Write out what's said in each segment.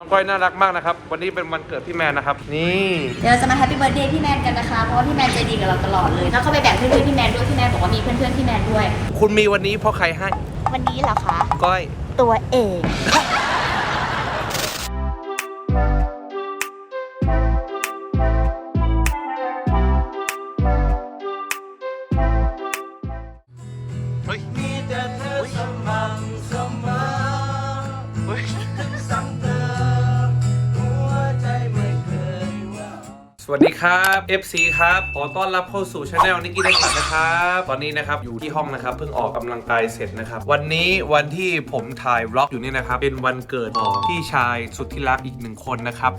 น้องก้อยน่ารักมากนะครับ วันนี้เป็นวันเกิดพี่แมนนะครับ นี่เดี๋ยวเราจะมาแฮปปี้เบิร์ดเดย์พี่แมนกันนะคะ เพราะว่าพี่แมนใจดีกับเราตลอดเลย แล้วเขาไปแบ่งเพื่อนๆพี่แมนด้วย พี่แมนบอกว่ามีเพื่อนๆพี่แมนด้วย คุณมีวันนี้เพราะใครให้ วันนี้เหรอคะ ก้อย ตัวเอง วัสดีครับ FC ครับ ขอต้อนรับเข้าสู่ช anel นิกกี้ได้ขัดนะครับ ตอนนี้นะครับอยู่ที่ห้องนะครับเพิ่งออกกำลังกายเสร็จนะครับ วันนี้วันที่ผมถ่ายบล็อกอยู่นี่นะครับ เป็นวันเกิดของพี่ชายสุดที่รักอีกหนึ่งคนนะครับ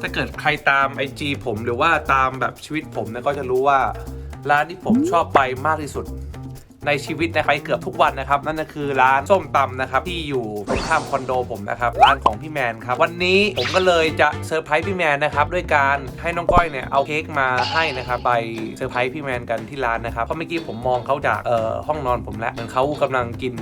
ถ้าเกิดใครตาม IG ผมหรือว่าตามแบบชีวิตผมนะก็จะรู้ว่าร้านที่ผมชอบไปมากที่สุด ในชีวิตนะไปเกือบทุกวันนะครับ นั่นก็คือร้านส้มตำนะครับที่อยู่ตรงข้ามคอนโดผมนะครับร้านของพี่แมนครับวันนี้ผมก็เลยจะเซอร์ไพรส์พี่แมนนะครับด้วยการให้น้องก้อยเนี่ยเอาเค้กมาให้นะครับไปเซอร์ไพรส์พี่แมนกันที่ร้านนะครับเพราะเมื่อกี้ผมมองเขาจากเอ่อห้องนอนผมแล้วเหมือนเขากำลังกิน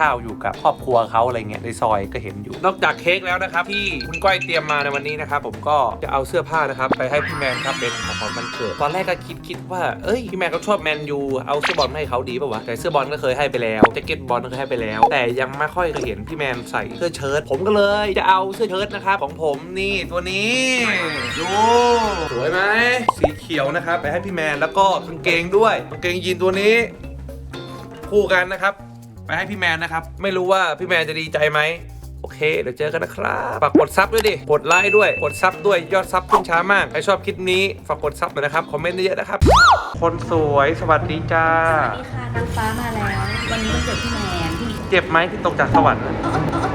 ข้าวอยู่กับครอบครัวเขาอะไรเงี้ยในซอยก็เห็นอยู่ นอกจากเค้กแล้วนะครับที่คุณก้อยเตรียมมาในวันนี้นะครับผมก็จะเอาเสื้อผ้านะครับไปให้พี่แมนครับเป็นของขวัญวันเกิดตอนแรกก็คิดคิดว่าเอ้ยพี่แมนเขาชอบแมนยูเอาเสื้อบอลมาให้เขาดีป่าวะแต่เสื้อบอลก็เคยให้ไปแล้วแจ็คเก็ตบอลก็เคยให้ไปแล้ว แต่ยังไม่ค่อยเคยเห็นพี่แมนใส่เสื้อเชิ้ตผมก็เลยจะเอาเสื้อเชิ้ตนะครับของผมนี่ตัวนี้ดูสวยไหมสีเขียวนะครับไปให้พี่แมนแล้วก็กางเกงด้วยกางเกงยีนตัวนี้ คู่กันนะครับ ไปให้พี่แมนนะครับ ไม่รู้ว่าพี่แมนจะดีใจไหมโอเค เดี๋ยวเจอกันนะครับฝากกดซับด้วยดิ กดไลค์ด้วย กดซับด้วย ยอดซับขึ้นช้ามาก ใครชอบคลิปนี้ ฝากกดซับหน่อยนะครับ คอมเมนต์เยอะๆนะครับ คนสวย สวัสดีจ้า สวัสดีค่ะนางฟ้ามาแล้ว วันนี้วันเกิดพี่แมนพี่เจ็บไหมที่ตกจากสวรรค์นะ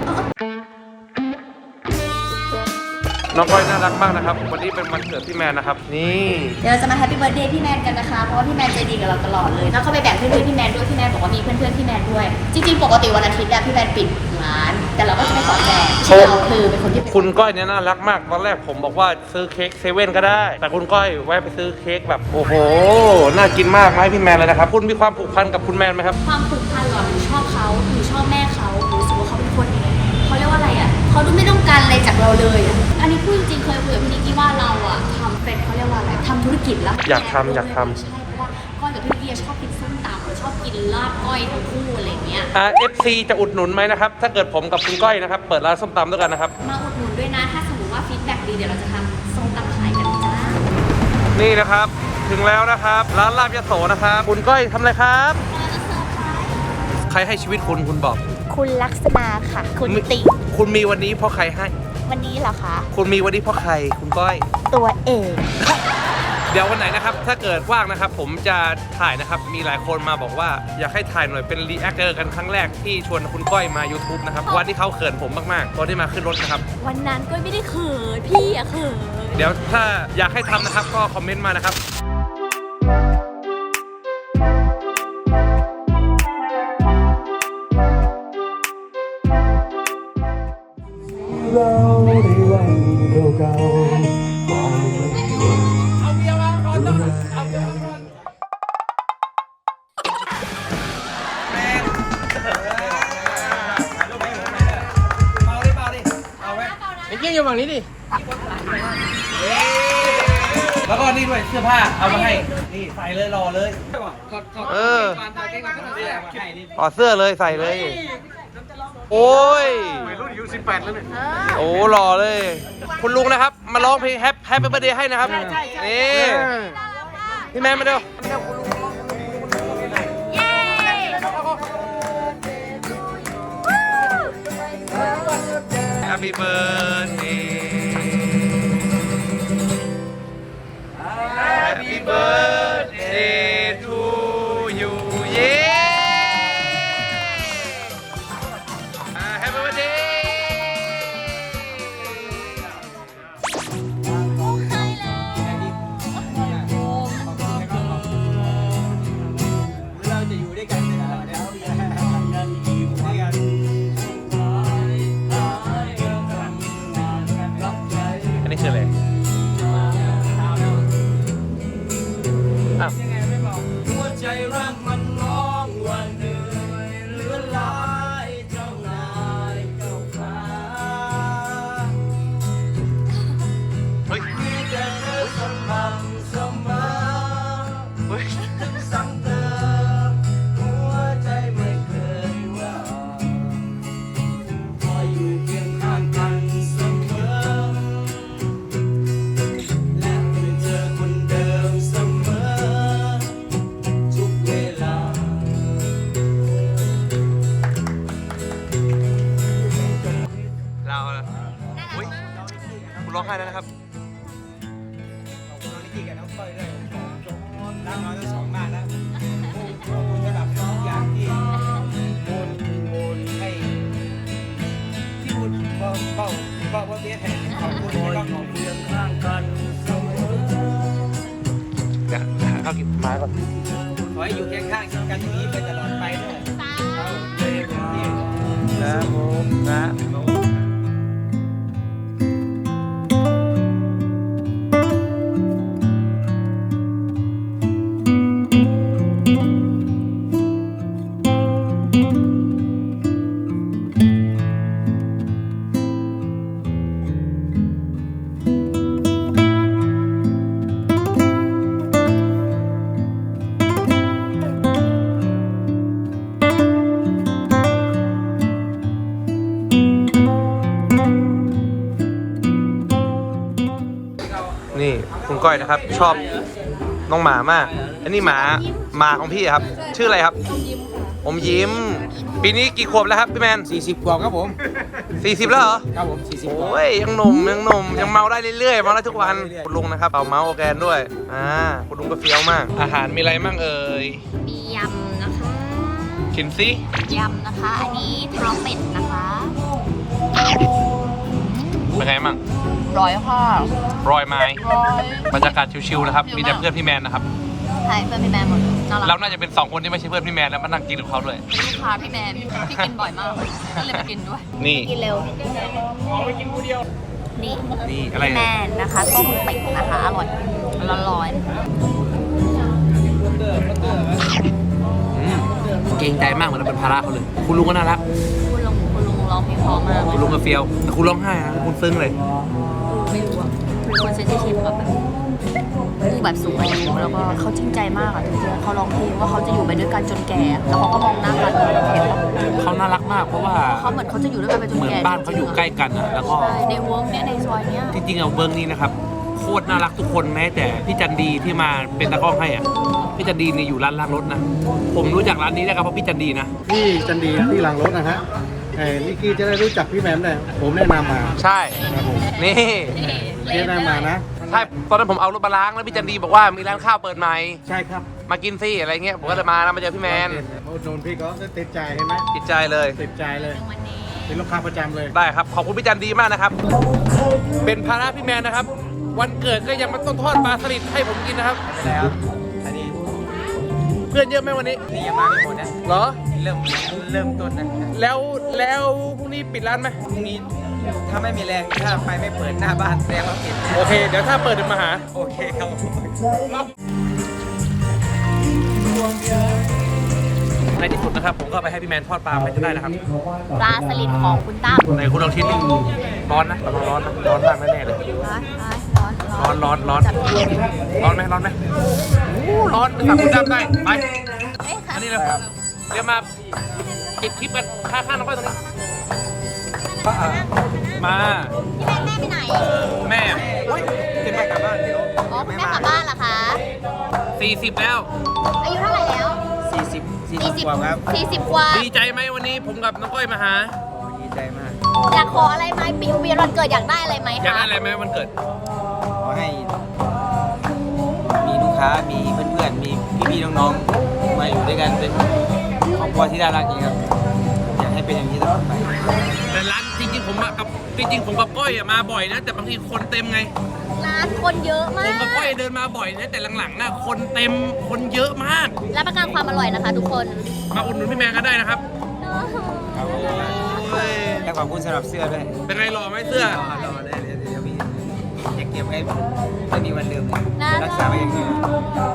น้องก้อยน่ารักมากนะครับ วันนี้เป็นวันเกิดพี่แมนนะครับ นี่ เดี๋ยวเราจะมาแฮปปี้เบิร์ดเดย์พี่แมนกันนะคะ เพราะว่าพี่แมนใจดีกับเราตลอดเลย แล้วเขาไปแบ่งเพื่อนๆพี่แมนด้วยพี่แมนบอกว่ามีเพื่อนๆพี่แมนด้วย จริงๆ ปกติวันอาทิตย์อะพี่แมนปิดร้าน แต่เราก็จะไม่ขอแจกโชว์เราคือเป็นคนที่เป็น คุณก้อยเนี่ยน่ารักมาก ตอนแรกผมบอกว่าซื้อเค้กเซเว่นก็ได้ แต่คุณก้อยแวะไปซื้อเค้กแบบ โอ้โห น่ากินมากให้พี่แมนเลยนะครับ คุณมีความผูกพันกับคุณแมนไหมครับ ความผูกพันเหรอหนูชอบเขาหนูชอบแม่เขาหนูรู้สึกว่าเขาเป็นคนเขาเรียกว่าอะไรอะเขาดูไม่ต้อง การอะไรจากเราเลยอะอันนี้พูดจริงๆเคยคุยกับพี่นิกกี้ว่าเราอะทำเป็นเขาเรียกว่าอะไรทำธุรกิจแล้วอยากทำอยากทำ ใช่เพราะว่าก้อยกับพี่นิกกี้ชอบกินส้มตำชอบกินลาบก้อยทั้งคู่อะไรอย่างเงี้ยอ่า FC จะอุดหนุนไหมนะครับ ถ้าเกิดผมกับคุณก้อยนะครับ เปิดร้านส้มตำด้วยกันนะครับ มาอุดหนุนด้วยนะ ถ้าสมมติว่าฟีดแบ็กดีเดี๋ยวเราจะทำส้มตำขายกันจ้านี่นะครับ ถึงแล้วนะครับ ร้านลาบยโสนะครับ คุณก้อยทำอะไรครับใครให้ชีวิตคุณคุณบอก คุณลักษณะค่ะ คุณติคุณมีวันนี้เพราะใครให้ วันนี้เหรอคะ คุณมีวันนี้เพราะใคร คุณก้อย ตัวเอง เดี๋ยววันไหนนะครับ ถ้าเกิดว่างนะครับ ผมจะถ่ายนะครับ มีหลายคนมาบอกว่า อยากให้ถ่ายหน่อยเป็นรีแอคเจอกันครั้งแรกที่ชวนคุณก้อยมา YouTube นะครับวันที่เขาเขินผมมากๆตอนที่มาขึ้นรถนะครับ วันนั้นก็ไม่ได้เขินพี่อะเขินเดี๋ยวถ้าอยากให้ทำนะครับก็คอมเมนต์มานะครับ ผ้าเอามาให้ นี่ใส่เลยรอเลยเออถอดเสื้อเลยใส่เลย โอ้ยรุ่นอายุ18 แล้วเนี่ยโอ้หล่อเลย คุณลุงนะครับ มาร้องเพลงแฮปแฮปปี้เบอร์เดย์ให้นะครับ นี่พี่แมนมาเร็ว Happy birthday ร้องไห้แล้วนะครับขอน้องนิกกี้กับน้องก้อยด้วยรักน้องทั้งสองมากนะขอบคุณสำหรับทุกอย่างที่โอนโอนให้ที่พูดเบาเบาเบาว่าเบี้ยแทนขอบคุณแล้วก็ขอบคุณข้างกันเสมอเดี๋ยวหาข้าวกินมาก่อนขอให้อยู่เคียงข้างกันอย่างนี้ ก้อยนะครับ ชอบน้องหมามาก อันนี้หมาหมาของพี่ครับ ชื่ออะไรครับ อมยิ้ม ปีนี้กี่ขวบแล้วครับพี่แมน 40กว่าครับผม 40 แล้วเหรอ ครับผม40กว่าโอ้ยยังหนุ่มยังหนุ่มยังเมาได้เรื่อยๆเมาได้ทุกวันคุณลุงนะครับเป่าเมาส์ออร์แกนด้วยอ่าคุณลุงก็เฟี้ยวมาก อาหารมีอะไรมั่งเอ่ยมียำนะคะชิมซิยำนะคะ อันนี้เท้าเป็ดนะคะเป็นไงมั่ง ร้อยค่ะรอยไม้ร้อยบรรยากาศชิวๆนะครับมีแต่เพื่อนพี่แมนนะครับใช่เพื่อนพี่แมนหมดเลยน่ารัเรากน่าจะเป็นสองคนที่ไม่ใช่เพื่อนพี่แมนแล้วมานั่งกินกับเขาด้วยลูกค้าพี่แมนที่กินบ่อยมากก็เลยมากินด้วย นี่กินเร็ว นี่นี่อะไรแมเนี่ยนนะคะต้มเป็ดนะคะ อร่อยร้อนอืมเกรงใจมากเหมือนเราเป็นภาระเขาเลย คุณลุงก็น่ารัก ๆคุณลุงคุณลุงร้องเพลงเพราะมากคุณลุงก็เฟี้ยวแต่คุณร้องไห้นะคุณซึ้งเลยไม่รู้อะเป็น คนเซนซิทีฟกับแบบผู้แบบสูงอายุแล้วก็เขาจริงใจมากอะจริงๆเขาร้องเพลงว่าเขาจะอยู่ไปด้วยกันจนแก่แล้วเขาก็มองหน้ากันเห็นปะเขาน่ารักมากเพราะว่าเขาเหมือนเขาจะอยู่ด้วยกันไปจนเหมือนแก่บ้านเขาอยู่ใกล้กันอะแล้วก็ใช่ในเวิร์กเนี่ยในซอยเนี้ยจริงๆเอาเบิ้งนี้นะครับโคตรน่ารักทุกคนแม้แต่พี่จันดีที่มาเป็นตากล้องให้อะพี่จันดีนี่อยู่ร้านล้างรถนะผมรู้จักร้านนี้นะครับเพราะพี่จันดีนะพี่จันดีที่หลังรถนะฮะเอ้นิกกี้จะได้รู้จักพี่แมมได้ผมแนะนำมา ใช่ ครับผมนี่ พี่แนะนำมานะใช่ตอนนั้นผมเอารถมาล้างแล้วพี่จันดีบอกว่ามีร้านข้าวเปิดใหม่ใช่ครับมากินสิอะไรเงี้ยผมก็เลยมานะมาเจอพี่แมนอุดหนุนพี่ก็ติดใจเห็นไหมติดใจเลยติดใจเลยวันนี้เป็นลูกค้าประจำเลยได้ครับขอบคุณพี่จันดีมากนะครับ เป็นภาระพี่แมนนะครับ วันเกิดก็ยังมาต้นทอดปลาสลิดให้ผมกินนะครับไปแล้วอันนี้เพื่อนเยอะไหมวันนี้นี่ยังมาไม่หมดนะเหรอเริ่มเริ่มต้นนะแล้วแล้วพรุ่งนี้ปิดร้านไหมพรุ่งนี้ ถ้าไม่มีแรงถ้าไฟไม่เปิดหน้าบ้านแสดงว่าปิดโอเค เดี๋ยวถ้าเปิดเดี๋ยวมาหา โอเคครับผมในที่สุดนะครับ ผมก็ไปให้พี่แมนทอดปลาไปจะได้นะครับปลาสลิดของคุณตั้มในคุณลองชิมดิร้อนนะระวังร้อนนะร้อนมากแน่ๆเลย ร้อนร้อนร้อนร้อนร้อนจับเย็นร้อนไหมร้อนไหมอู้ร้อนไปสั่งคุณดำได้ ไป เอ๊ะค่ะอันนี้เลยเดี๋ยวมาปิดคลิปกันข้างๆน้องก้อยตรงนี้ มา พี่แม่แม่ไปไหน แม่อุ้ยเป็นมากลับบ้านเดี๋ยวอ๋อคุณแม่กลับบ้านเหรอคะ 40 แล้ว อายุเท่าไหร่แล้วสี่สิบสี่สิบกว่าครับสี่สิบกว่าดีใจไหมวันนี้ผมกับน้องก้อยมาหาดีใจมาก อยากขออะไรไหมปีวีวันเกิดอยากได้อะไรไหมอยากคะได้อะไรไหมวันเกิด ขอให้ มีลูกค้า มีเพื่อนๆ มีพี่ๆ น้องๆ มาอยู่ด้วยกันเป็นครอบครัวที่น่ารักจริงครับ อยากให้เป็นอย่างนี้ตลอดไป แต่ร้านจริงๆ ผมอะกับจริงๆผมกับก้อยอะมาบ่อยนะ แต่บางทีคนเต็มไง ร้านคนเยอะมาผมกกับก้อยเดินมาบ่อยนะแต่หลังๆน่ะคนเต็มคนเยอะมากรับประกันความอร่อยนะคะทุกคนมาอุดหนุนพี่แมนก็ได้นะครับครับผมและขอบคุณสำหรับเสื้อด้วยเป็นไงหล่อไหมเสื้อ รอรอเลยเดี๋ยวเดี๋ยวมีอยากเก็บไว้ไม่มีวันลืมน่ารักรักษาไว้อย่างนี้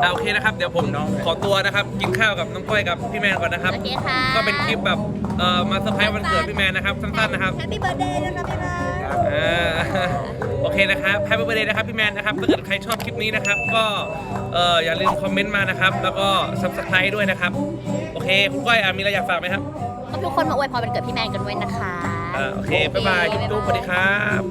อ่าโอเคนะครับ เดี๋ยวผมขอตัวนะครับ กินข้าวกับน้องก้อยกับพี่แมนก่อนนะครับ โอเคค่ะก็เป็นคลิปแบบ เอ่อมาเซอร์ไพรส์วันเกิดพี่แมนนะครับสั้นๆนะครับแฮปปี้เบิร์ดเดย์นะคะพี่แมนอ่าโอเคนะครับแฮปปี้เบ t ร์ a เดย์นะครับพี่แมนนะครับถ้าเกิดใครชอบคลิปนี้นะครับ ก็เอ่ออย่าลืมคอมเมนต์มานะครับ แล้วก็ subscribe ด้วยนะครับ โอเค คุณก้อยอะมีอะไรอยากฝากไหมครับก็ทุกคนมาอวยพรวันเกิดพี่แมนกันด้วยนะคะ อ่าโอเคบ๊ายบายจุ๊บๆสวัสดีครับ